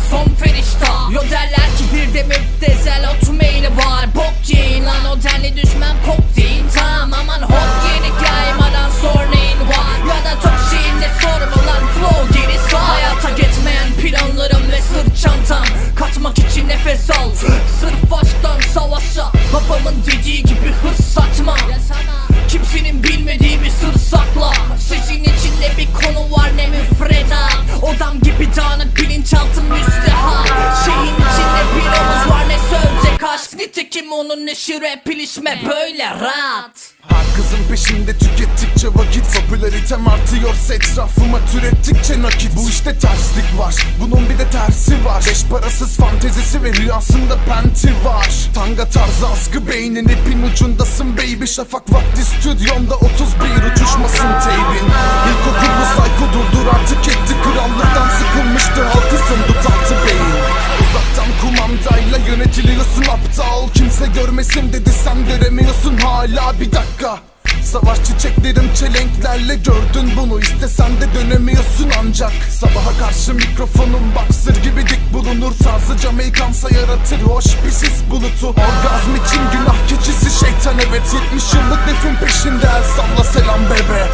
hükmeden son ferişta. Yo derler ki bir de müptezel otomeyli var. Bok yiyin lan o denli düşman kok değil. Tamam aman hop yedik yaymadan sor neyin var? Ya da tokşiğinde sorma lan flow gerisi Hayata geçmeyen planlarım ve sırt çantam. Kaçmak için nefes al. Sırf aşktan savaşa. Babamın dediği gibi hırs saçma Kimsenin bilmediği bir sır sakla Odam gibi dağınık bilinçaltım müstehak Şeyin içinde bir omuz var ne söyleyecek aşk? Nitekim onun neşi rap ilişme böyle rahat. Her kızın peşinde tükettikçe vakit Popülaritem artıyorsa etrafıma türettikçe nakit. Bu işte terslik var bunun bir de tersi var. Beş parasız fantezisi ve rüyasında penti var. Tanga tarzı askı beynin ipin ucundasın baby. Şafak vakti stüdyonda 31 uçuşmasın teybin. İlkokullu sayko durdur görmesin dedi sen göremiyorsun hala. Bir dakika. Savaş çiçeklerim çelenklerle gördün bunu. İstesen de dönemiyorsun ancak. Sabaha karşı mikrofonum boxer gibi dik bulunur. Tarzı Jamaikansa yaratır hoş bir sis bulutu. Orgazm için günah keçisi şeytan. Evet 70 yıllık nefin peşinde. El salla selam bebe